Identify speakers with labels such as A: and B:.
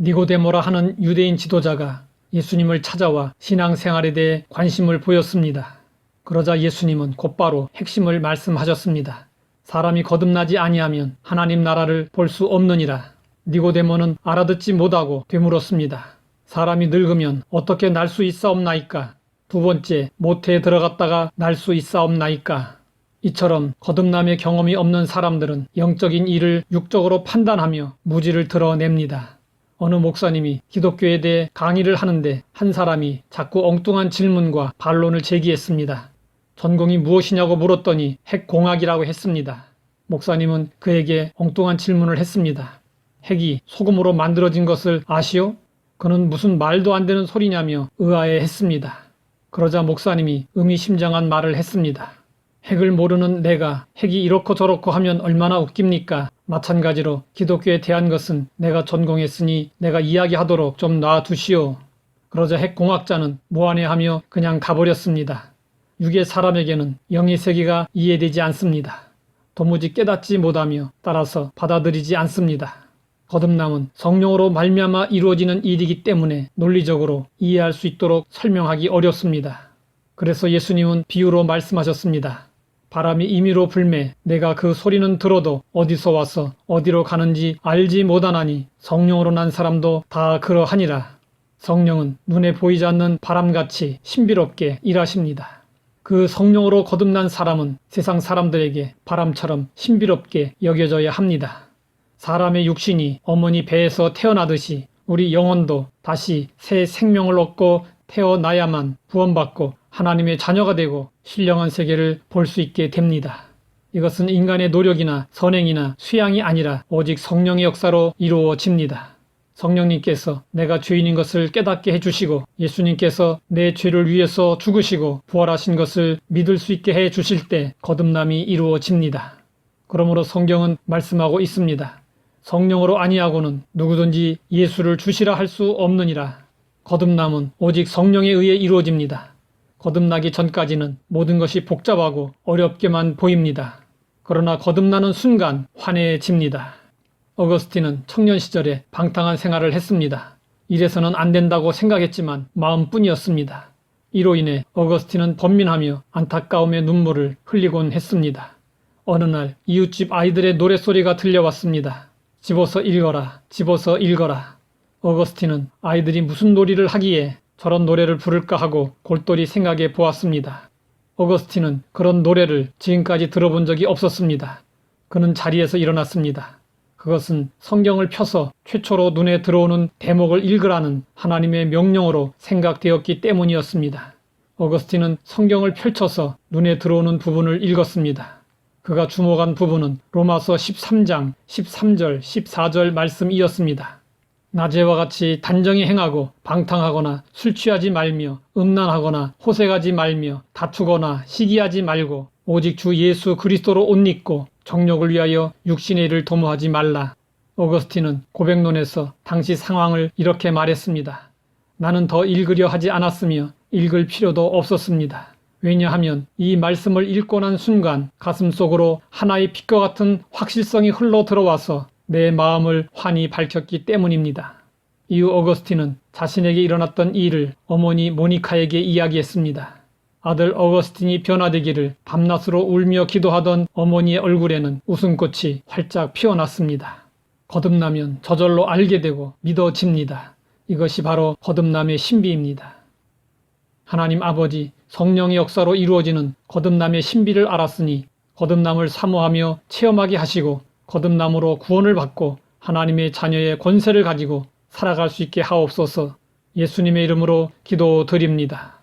A: 니고데모라 하는 유대인 지도자가 예수님을 찾아와 신앙생활에 대해 관심을 보였습니다. 그러자 예수님은 곧바로 핵심을 말씀하셨습니다. 사람이 거듭나지 아니하면 하나님 나라를 볼 수 없느니라. 니고데모는 알아듣지 못하고 되물었습니다. 사람이 늙으면 어떻게 날 수 있사옵나이까? 두 번째, 모태에 들어갔다가 날 수 있사옵나이까? 이처럼 거듭남의 경험이 없는 사람들은 영적인 일을 육적으로 판단하며 무지를 드러냅니다. 어느 목사님이 기독교에 대해 강의를 하는데 한 사람이 자꾸 엉뚱한 질문과 반론을 제기했습니다. 전공이 무엇이냐고 물었더니 핵공학이라고 했습니다. 목사님은 그에게 엉뚱한 질문을 했습니다. 핵이 소금으로 만들어진 것을 아시오? 그는 무슨 말도 안 되는 소리냐며 의아해 했습니다. 그러자 목사님이 의미심장한 말을 했습니다. 핵을 모르는 내가 핵이 이렇고 저렇고 하면 얼마나 웃깁니까? 마찬가지로 기독교에 대한 것은 내가 전공했으니 내가 이야기하도록 좀 놔두시오. 그러자 핵공학자는 무안해하며 그냥 가버렸습니다. 육의 사람에게는 영의 세계가 이해되지 않습니다. 도무지 깨닫지 못하며 따라서 받아들이지 않습니다. 거듭남은 성령으로 말미암아 이루어지는 일이기 때문에 논리적으로 이해할 수 있도록 설명하기 어렵습니다. 그래서 예수님은 비유로 말씀하셨습니다. 바람이 임의로 불매 내가 그 소리는 들어도 어디서 와서 어디로 가는지 알지 못하나니 성령으로 난 사람도 다 그러하니라. 성령은 눈에 보이지 않는 바람같이 신비롭게 일하십니다. 그 성령으로 거듭난 사람은 세상 사람들에게 바람처럼 신비롭게 여겨져야 합니다. 사람의 육신이 어머니 배에서 태어나듯이 우리 영혼도 다시 새 생명을 얻고 태어나야만 구원받고 하나님의 자녀가 되고 신령한 세계를 볼 수 있게 됩니다. 이것은 인간의 노력이나 선행이나 수양이 아니라 오직 성령의 역사로 이루어집니다. 성령님께서 내가 죄인인 것을 깨닫게 해주시고 예수님께서 내 죄를 위해서 죽으시고 부활하신 것을 믿을 수 있게 해 주실 때 거듭남이 이루어집니다. 그러므로 성경은 말씀하고 있습니다. 성령으로 아니하고는 누구든지 예수를 주시라 할 수 없느니라. 거듭남은 오직 성령에 의해 이루어집니다. 거듭나기 전까지는 모든 것이 복잡하고 어렵게만 보입니다. 그러나 거듭나는 순간 환해집니다. 어거스틴은 청년 시절에 방탕한 생활을 했습니다. 이래서는 안 된다고 생각했지만 마음뿐이었습니다. 이로 인해 어거스틴은 번민하며 안타까움의 눈물을 흘리곤 했습니다. 어느 날 이웃집 아이들의 노랫소리가 들려왔습니다. 집어서 읽어라, 집어서 읽어라. 어거스틴은 아이들이 무슨 놀이를 하기에 저런 노래를 부를까 하고 골똘히 생각해 보았습니다. 어거스틴은 그런 노래를 지금까지 들어본 적이 없었습니다. 그는 자리에서 일어났습니다. 그것은 성경을 펴서 최초로 눈에 들어오는 대목을 읽으라는 하나님의 명령으로 생각되었기 때문이었습니다. 어거스틴은 성경을 펼쳐서 눈에 들어오는 부분을 읽었습니다. 그가 주목한 부분은 로마서 13장 13절 14절 말씀이었습니다. 낮에와 같이 단정히 행하고 방탕하거나 술 취하지 말며 음란하거나 호색하지 말며 다투거나 시기하지 말고 오직 주 예수 그리스도로 옷 입고 정욕을 위하여 육신의 일을 도모하지 말라. 오거스틴은 고백론에서 당시 상황을 이렇게 말했습니다. 나는 더 읽으려 하지 않았으며 읽을 필요도 없었습니다. 왜냐하면 이 말씀을 읽고 난 순간 가슴 속으로 하나의 빛과 같은 확실성이 흘러 들어와서 내 마음을 환히 밝혔기 때문입니다. 이후 어거스틴은 자신에게 일어났던 일을 어머니 모니카에게 이야기했습니다. 아들 어거스틴이 변화되기를 밤낮으로 울며 기도하던 어머니의 얼굴에는 웃음꽃이 활짝 피어났습니다. 거듭나면 저절로 알게 되고 믿어집니다. 이것이 바로 거듭남의 신비입니다. 하나님 아버지 성령의 역사로 이루어지는 거듭남의 신비를 알았으니 거듭남을 사모하며 체험하게 하시고 거듭남으로 구원을 받고 하나님의 자녀의 권세를 가지고 살아갈 수 있게 하옵소서 예수님의 이름으로 기도드립니다.